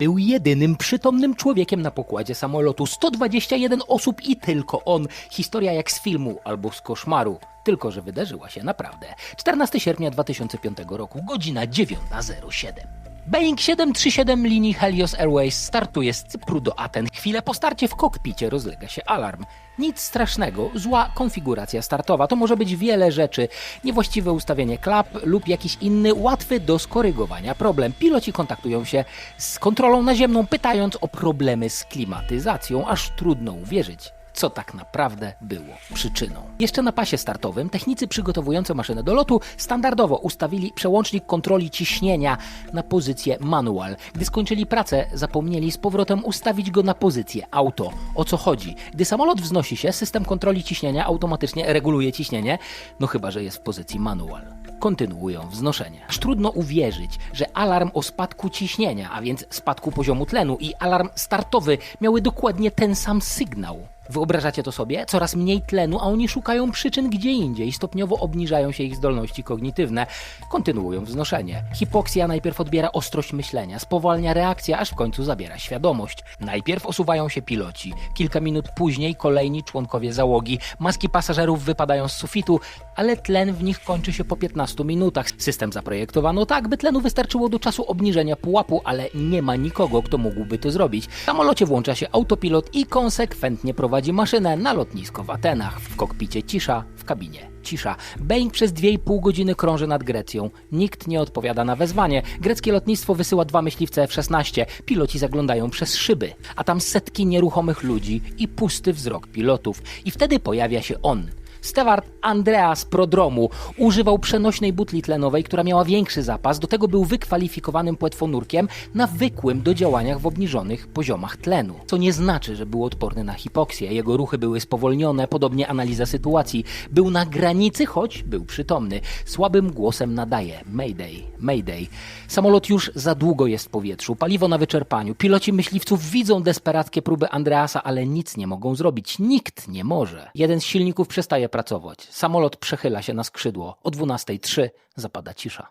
był jedynym przytomnym człowiekiem na pokładzie samolotu. 121 osób i tylko on. Historia jak z filmu albo z koszmaru. Tylko, że wydarzyła się naprawdę. 14 sierpnia 2005 roku, godzina 9.07. Boeing 737 linii Helios Airways startuje z Cypru do Aten. Chwilę po starcie w kokpicie rozlega się alarm. Nic strasznego, zła konfiguracja startowa. To może być wiele rzeczy. Niewłaściwe ustawienie klap lub jakiś inny, łatwy do skorygowania problem. Piloci kontaktują się z kontrolą naziemną, pytając o problemy z klimatyzacją, aż trudno uwierzyć co tak naprawdę było przyczyną. Jeszcze na pasie startowym technicy przygotowujący maszynę do lotu standardowo ustawili przełącznik kontroli ciśnienia na pozycję manual. Gdy skończyli pracę, zapomnieli z powrotem ustawić go na pozycję auto. O co chodzi? Gdy samolot wznosi się, system kontroli ciśnienia automatycznie reguluje ciśnienie, no chyba, że jest w pozycji manual kontynuują wznoszenie. Aż trudno uwierzyć, że alarm o spadku ciśnienia, a więc spadku poziomu tlenu i alarm startowy miały dokładnie ten sam sygnał. Wyobrażacie to sobie? Coraz mniej tlenu, a oni szukają przyczyn gdzie indziej. Stopniowo obniżają się ich zdolności kognitywne. Kontynuują wznoszenie. Hipoksja najpierw odbiera ostrość myślenia, spowalnia reakcja, aż w końcu zabiera świadomość. Najpierw osuwają się piloci. Kilka minut później kolejni członkowie załogi. Maski pasażerów wypadają z sufitu, ale tlen w nich kończy się po 15 minutach. System zaprojektowano tak, by tlenu wystarczyło do czasu obniżenia pułapu, ale nie ma nikogo, kto mógłby to zrobić. W samolocie włącza się autopilot i konsekwentnie prowadzi maszynę na lotnisko w Atenach. W kokpicie cisza, w kabinie cisza. Boeing przez 2,5 godziny krąży nad Grecją. Nikt nie odpowiada na wezwanie. Greckie lotnictwo wysyła dwa myśliwce F-16. Piloci zaglądają przez szyby, a tam setki nieruchomych ludzi i pusty wzrok pilotów. I wtedy pojawia się on, Steward Andreas Prodromu używał przenośnej butli tlenowej, która miała większy zapas, do tego był wykwalifikowanym płetwonurkiem nawykłym do działaniach w obniżonych poziomach tlenu. Co nie znaczy, że był odporny na hipoksję. Jego ruchy były spowolnione, podobnie analiza sytuacji. Był na granicy, choć był przytomny. Słabym głosem nadaje Mayday, Mayday. Samolot już za długo jest w powietrzu, paliwo na wyczerpaniu. Piloci myśliwców widzą desperackie próby Andreasa, ale nic nie mogą zrobić. Nikt nie może. Jeden z silników pracować. Samolot przechyla się na skrzydło. O 12.03 zapada cisza.